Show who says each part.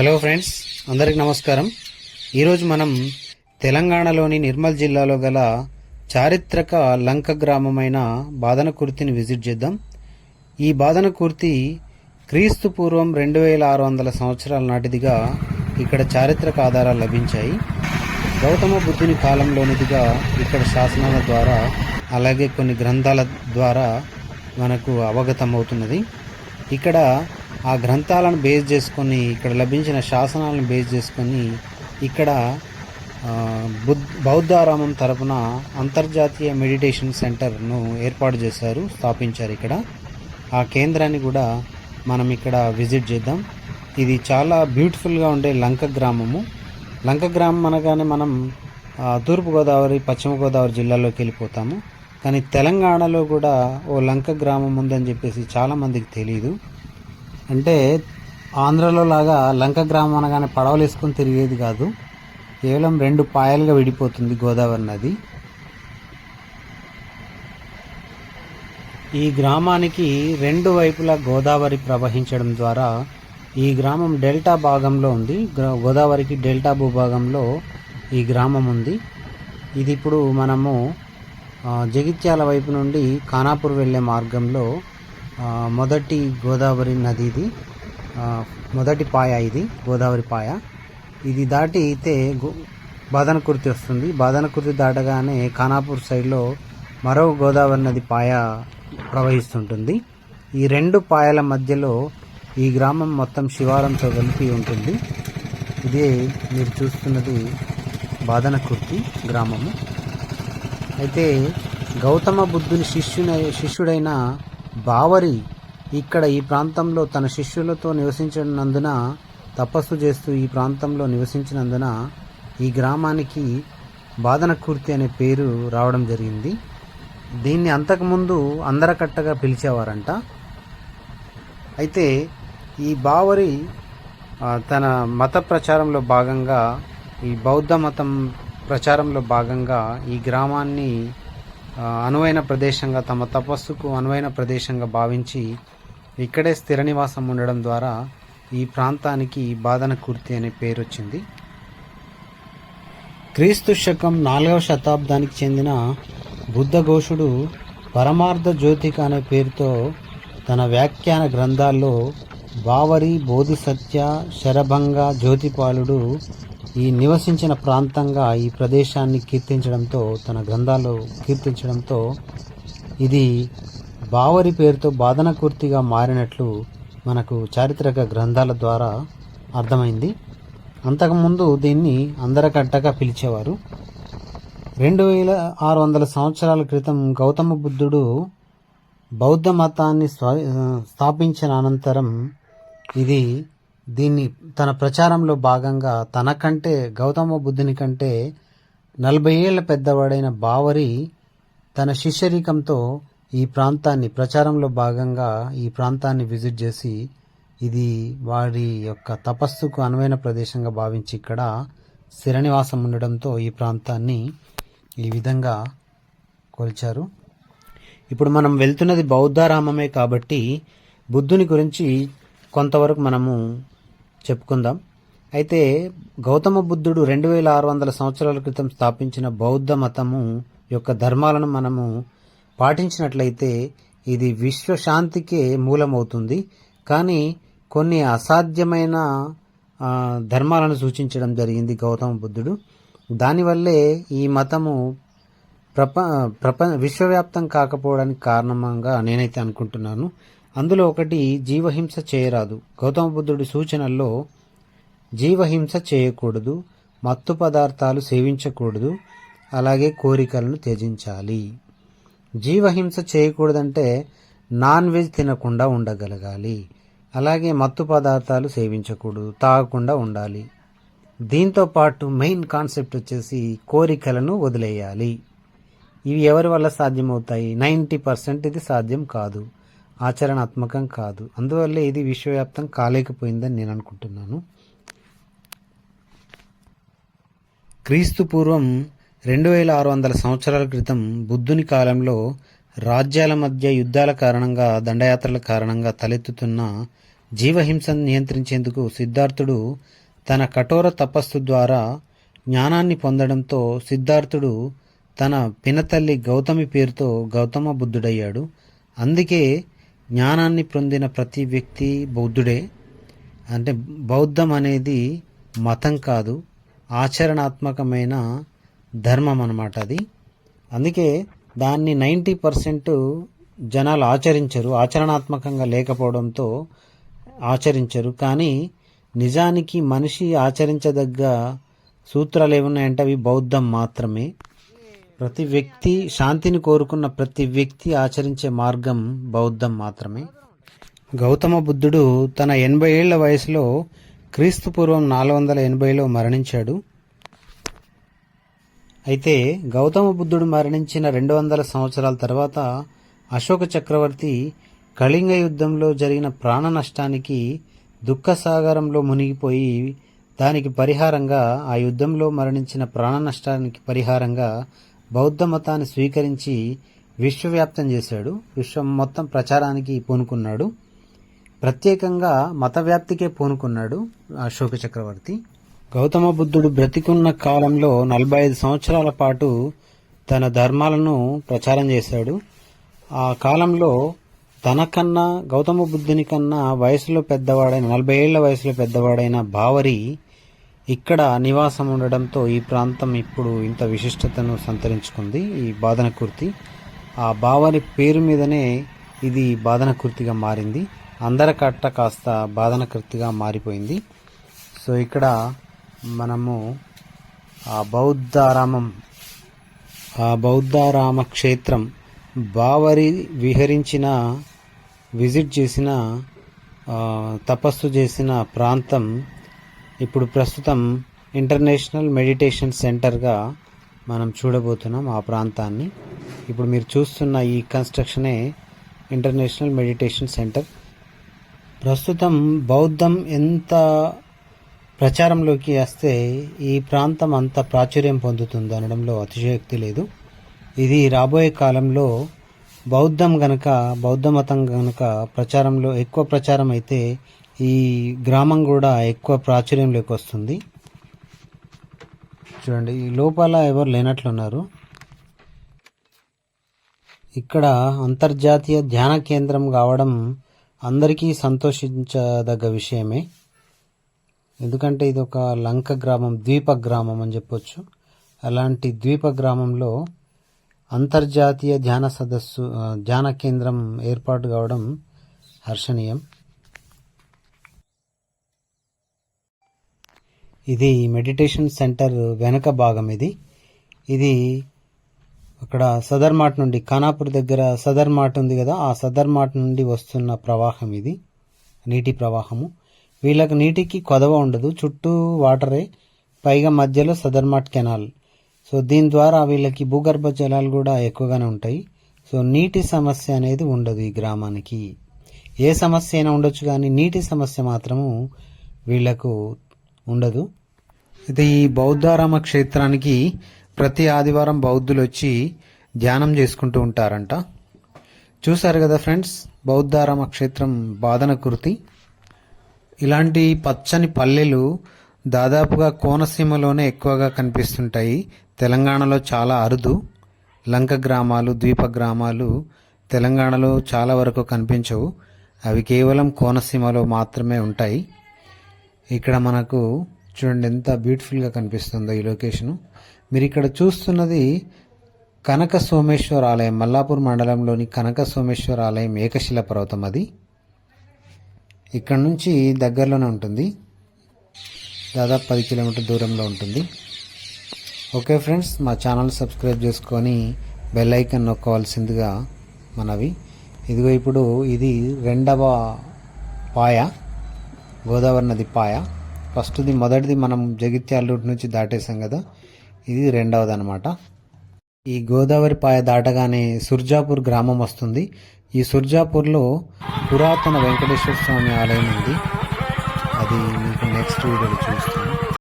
Speaker 1: Hello friends అందరికి నమస్కారం. ఈరోజు మనం తెలంగాణలోని నిర్మల్ జిల్లాలో గల చారిత్రక లంక గ్రామమైన బాదనకుర్తిని విజిట్ చేద్దాం. ఈ బాదనకుర్తి క్రీస్తు పూర్వం రెండు వేల ఆరు వందల సంవత్సరాల నాటిదిగా ఇక్కడ చారిత్రక ఆధారాలు లభించాయి. గౌతమ బుద్ధుని కాలంలోనిదిగా ఇక్కడ శాసనాల ద్వారా అలాగే కొన్ని గ్రంథాల ద్వారా మనకు అవగతమవుతున్నది. ఇక్కడ ఆ గ్రంథాలను బేస్ చేసుకొని ఇక్కడ లభించిన శాసనాలను బేస్ చేసుకొని ఇక్కడ బుద్ బుద్ధ బౌద్ధారామం తరపున అంతర్జాతీయ మెడిటేషన్ సెంటర్ను ఏర్పాటు చేశారు స్థాపించారు ఇక్కడ. ఆ కేంద్రాన్ని కూడా మనం ఇక్కడ విజిట్ చేద్దాం. ఇది చాలా బ్యూటిఫుల్గా ఉండే లంక గ్రామము. లంక గ్రామం అనగానే మనం తూర్పుగోదావరి పశ్చిమ గోదావరి జిల్లాలోకి వెళ్ళిపోతాము. కానీ తెలంగాణలో కూడా ఓ లంక గ్రామం ఉందని చెప్పేసి చాలామందికి తెలియదు అంటే ఆంధ్రలో లాగా లంక గ్రామం అనగానే పడవలు వేసుకొని తిరిగేది కాదు. కేవలం రెండు పాయలుగా విడిపోతుంది గోదావరి నది. ఈ గ్రామానికి రెండు వైపులా గోదావరి ప్రవహించడం ద్వారా ఈ గ్రామం డెల్టా భాగంలో ఉంది. గోదావరికి డెల్టా భూభాగంలో ఈ గ్రామం ఉంది. ఇది ఇప్పుడు మనము జగిత్యాల వైపు నుండి ఖానాపూర్ వెళ్ళే మార్గంలో మొదటి గోదావరి నది ఇది మొదటి పాయ ఇది గోదావరి పాయ. ఇది దాటి అయితే గో- బాదనకుర్తి వస్తుంది. బాదనకుర్తి దాటగానే ఖానాపూర్ సైడ్లో మరో గోదావరి నది పాయ ప్రవహిస్తుంటుంది. ఈ రెండు పాయల మధ్యలో ఈ గ్రామం మొత్తం శివారంతో కలిపి ఉంటుంది. ఇదే మీరు చూస్తున్నది బాదనకుర్తి గ్రామము. అయితే గౌతమ బుద్ధుని శిష్యున శిష్యుడైన బావరి ఇక్కడ ఈ ప్రాంతంలో తన శిష్యులతో నివసించినందున తపస్సు చేస్తూ ఈ ప్రాంతంలో నివసించినందున ఈ గ్రామానికి బాదనకుర్తి అనే పేరు రావడం జరిగింది. దీన్ని అంతకుముందు అందరకట్టగా పిలిచేవారంట. అయితే ఈ బావరి తన మత ప్రచారంలో భాగంగా ఈ బౌద్ధ మతం ప్రచారంలో భాగంగా ఈ గ్రామాన్ని అనువైన ప్రదేశంగా తమ తపస్సుకు అనువైన ప్రదేశంగా భావించి ఇక్కడే స్థిర నివాసం ఉండడం ద్వారా ఈ ప్రాంతానికి బాధన కుర్తి అనే పేరు వచ్చింది క్రీస్తు శకం నాలుగవ శతాబ్దానికి చెందిన బుద్ధఘోషుడు పరమార్థ జ్యోతిక అనే పేరుతో తన వ్యాఖ్యాన గ్రంథాల్లో బావరి బోధిసత్య శరభంగ జ్యోతిపాలుడు ఈ నివసించిన ప్రాంతంగా ఈ ప్రదేశాన్ని కీర్తించడంతో తన గ్రంథాలు కీర్తించడంతో ఇది బావరి పేరుతో బాధనకూర్తిగా మారినట్లు మనకు చారిత్రక గ్రంథాల ద్వారా అర్థమైంది. అంతకుముందు దీన్ని అందరకట్టగా పిలిచేవారు. రెండు వేల ఆరు వందల సంవత్సరాల క్రితం గౌతమ బుద్ధుడు బౌద్ధ మతాన్ని స్వ- స్థాపించిన అనంతరం ఇది దీన్ని తన ప్రచారంలో భాగంగా తనకంటే గౌతమ బుద్ధుని కంటే నలభై ఏళ్ళ పెద్దవాడైన బావరి తన శిష్యరికంతో ఈ ప్రాంతాన్ని ప్రచారంలో భాగంగా ఈ ప్రాంతాన్ని విజిట్ చేసి ఇది వారి యొక్క తపస్సుకు అనువైన ప్రదేశంగా భావించి ఇక్కడ శిరనివాసం ఉండడంతో ఈ ప్రాంతాన్ని ఈ విధంగా కొలిచారు. ఇప్పుడు మనం వెళ్తున్నది బౌద్ధారామమే కాబట్టి బుద్ధుని గురించి కొంతవరకు మనము చెప్పుకుందాం. అయితే గౌతమ బుద్ధుడు రెండు వేల ఆరు వందల సంవత్సరాల క్రితం స్థాపించిన బౌద్ధ మతము యొక్క ధర్మాలను మనము పాటించినట్లయితే ఇది విశ్వశాంతికే మూలమవుతుంది. కానీ కొన్ని అసాధ్యమైన ధర్మాలను సూచించడం జరిగింది గౌతమ బుద్ధుడు. దానివల్లే ఈ మతము ప్రప ప్రప విశ్వవ్యాప్తం కాకపోవడానికి కారణంగా నేనైతే అనుకుంటున్నాను. అందులో ఒకటి జీవహింస చేయరాదు. గౌతమ బుద్ధుడి సూచనల్లో జీవహింస చేయకూడదు మత్తు పదార్థాలు సేవించకూడదు అలాగే కోరికలను త్యజించాలి. జీవహింస చేయకూడదంటే నాన్ వెజ్ తినకుండా ఉండగలగాలి. అలాగే మత్తు పదార్థాలు సేవించకూడదు తాగకుండా ఉండాలి. దీంతో పాటు మెయిన్ కాన్సెప్ట్ వచ్చేసి కోరికలను వదిలేయాలి. ఇవి ఎవరి వల్ల సాధ్యమవుతాయి? నైంటీ పర్సెంట్ ఇది సాధ్యం కాదు. ఆచరణాత్మకం కాదు. అందువల్ల ఇది విశ్వవ్యాప్తం కాలేకపోయిందని నేను అనుకుంటున్నాను. క్రీస్తు పూర్వం రెండు వేల ఆరు వందల సంవత్సరాల క్రితం బుద్ధుని కాలంలో రాజ్యాల మధ్య యుద్ధాల కారణంగా దండయాత్రల కారణంగా తలెత్తుతున్న జీవహింసను నియంత్రించేందుకు సిద్ధార్థుడు తన కఠోర తపస్సు ద్వారా జ్ఞానాన్ని పొందడంతో సిద్ధార్థుడు తన పినతల్లి గౌతమి పేరుతో గౌతమ బుద్ధుడయ్యాడు. అందుకే జ్ఞానాన్ని పొందిన ప్రతి వ్యక్తి బౌద్ధుడే. అంటే బౌద్ధం అనేది మతం కాదు ఆచరణాత్మకమైన ధర్మం అన్నమాట అది. అందుకే దాన్ని నైంటీ పర్సెంట్ జనాలు ఆచరించరు ఆచరణాత్మకంగా లేకపోవడంతో ఆచరించరు. కానీ నిజానికి మనిషి ఆచరించదగ్గ సూత్రాలు ఏమున్నాయంటే అవి బౌద్ధం మాత్రమే. ప్రతి వ్యక్తి శాంతిని కోరుకున్న ప్రతి వ్యక్తి ఆచరించే మార్గం బౌద్ధం మాత్రమే. గౌతమ బుద్ధుడు తన ఎనభై ఏళ్ళ వయసులో క్రీస్తు పూర్వం నాలుగు వందల ఎనభైలో మరణించాడు. అయితే గౌతమ బుద్ధుడు మరణించిన రెండు వందల సంవత్సరాల తర్వాత అశోక చక్రవర్తి కళింగ యుద్ధంలో జరిగిన ప్రాణ నష్టానికి దుఃఖసాగరంలో మునిగిపోయి దానికి పరిహారంగా ఆ యుద్ధంలో మరణించిన ప్రాణ నష్టానికి పరిహారంగా బౌద్ధ మతాన్ని స్వీకరించి విశ్వవ్యాప్తం చేశాడు. విశ్వం మొత్తం ప్రచారానికి పూనుకున్నాడు. ప్రత్యేకంగా మత వ్యాప్తికే పూనుకున్నాడు అశోక చక్రవర్తి. గౌతమ బుద్ధుడు బ్రతికున్న కాలంలో నలభై ఐదు సంవత్సరాల పాటు తన ధర్మాలను ప్రచారం చేశాడు. ఆ కాలంలో తనకన్నా గౌతమ బుద్ధుని కన్నా వయసులో పెద్దవాడైన నలభై ఏళ్ళ వయసులో పెద్దవాడైన భావరి ఇక్కడ నివాసం ఉండడంతో ఈ ప్రాంతం ఇప్పుడు ఇంత విశిష్టతను సంతరించుకుంది ఈ బాదనకుర్తి. ఆ బావని పేరు మీదనే ఇది బాదనకుర్తిగా మారింది. అందరకట్ట కాస్త బాదనకృతిగా మారిపోయింది. సో ఇక్కడ మనము ఆ బౌద్ధారామం ఆ బౌద్ధారామ క్షేత్రం బావరి విహరించిన విజిట్ చేసిన తపస్సు చేసిన ప్రాంతం ఇప్పుడు ప్రస్తుతం ఇంటర్నేషనల్ మెడిటేషన్ సెంటర్గా మనం చూడబోతున్నాం ఆ ప్రాంతాన్ని. ఇప్పుడు మీరు చూస్తున్న ఈ కన్స్ట్రక్షనే ఇంటర్నేషనల్ మెడిటేషన్ సెంటర్. ప్రస్తుతం బౌద్ధం ఎంత ప్రచారంలోకి వస్తే ఈ ప్రాంతం అంత ప్రాచుర్యం పొందుతుంది అనడంలో అతిశయోక్తి లేదు. ఇది రాబోయే కాలంలో బౌద్ధం గనక బౌద్ధ మతం గనక ప్రచారంలో ఎక్కువ ప్రచారం అయితే ఈ గ్రామం కూడా ఎక్కువ ప్రాచుర్యంలోకి వస్తుంది చూడండి ఈ లోపల ఎవరు లేనట్లున్నారు. ఇక్కడ అంతర్జాతీయ ధ్యాన కేంద్రం కావడం అందరికీ సంతోషించదగ్గ విషయమే. ఎందుకంటే ఇది ఒక లంక గ్రామం ద్వీప గ్రామం అని చెప్పొచ్చు. అలాంటి ద్వీప గ్రామంలో అంతర్జాతీయ ధ్యాన సదస్సు ధ్యాన కేంద్రం ఏర్పాటు కావడం హర్షణీయం. ఇది మెడిటేషన్ సెంటర్ వెనక భాగం ఇది. ఇది అక్కడ సదర్ మార్ట్ నుండి ఖానాపూర్ దగ్గర సదర్ మార్ట్ ఉంది కదా ఆ సదర్ మార్ట్ నుండి వస్తున్న ప్రవాహం ఇది నీటి ప్రవాహము. వీళ్ళకి నీటికి కొదవ ఉండదు చుట్టూ వాటరే పైగా మధ్యలో సదర్ మార్ట్ కెనాల్. సో దీని ద్వారా వీళ్ళకి భూగర్భ జలాలు కూడా ఎక్కువగానే ఉంటాయి. సో నీటి సమస్య అనేది ఉండదు ఈ గ్రామానికి. ఏ సమస్య అయినా ఉండొచ్చు కానీ నీటి సమస్య మాత్రము వీళ్ళకు ఉండదు. ఇది ఈ బౌద్ధారామ క్షేత్రానికి ప్రతి ఆదివారం బౌద్ధులు వచ్చి ధ్యానం చేసుకుంటూ ఉంటారంట. చూశారు కదా ఫ్రెండ్స్ బౌద్ధారామ క్షేత్రం బాదనకుర్తి ఇలాంటి పచ్చని పల్లెలు దాదాపుగా కోనసీమలోనే ఎక్కువగా కనిపిస్తుంటాయి. తెలంగాణలో చాలా అరుదు. లంక గ్రామాలు ద్వీప గ్రామాలు తెలంగాణలో చాలా వరకు కనిపించవు. అవి కేవలం కోనసీమలో మాత్రమే ఉంటాయి. ఇక్కడ మనకు చూడండి ఎంత బ్యూటిఫుల్గా కనిపిస్తుందో ఈ లొకేషను మీరు ఇక్కడ చూస్తున్నది కనక సోమేశ్వర ఆలయం మల్లాపూర్ మండలంలోని కనక సోమేశ్వర ఆలయం ఏకశిల పర్వతం అది. ఇక్కడ నుంచి దగ్గరలోనే ఉంటుంది. దాదాపు పది కిలోమీటర్ దూరంలో ఉంటుంది. ఓకే ఫ్రెండ్స్ మా ఛానల్ సబ్స్క్రైబ్ చేసుకొని బెల్ ఐకన్ నొక్కవలసిందిగా మనవి. ఇదిగో ఇప్పుడు ఇది రెండవ పాయ గోదావరి నది పాయ. ఫస్ట్ది మొదటిది మనం జగిత్యాల రూట్ నుంచి దాటేసాం కదా. ఇది రెండవది అనమాట ఈ గోదావరి పాయ దాటగానే సుర్జాపూర్ గ్రామం వస్తుంది. ఈ సుర్జాపూర్లో పురాతన వెంకటేశ్వర స్వామి ఆలయం ఉంది. అది మీకు నెక్స్ట్ వీడియోలో చూస్తాను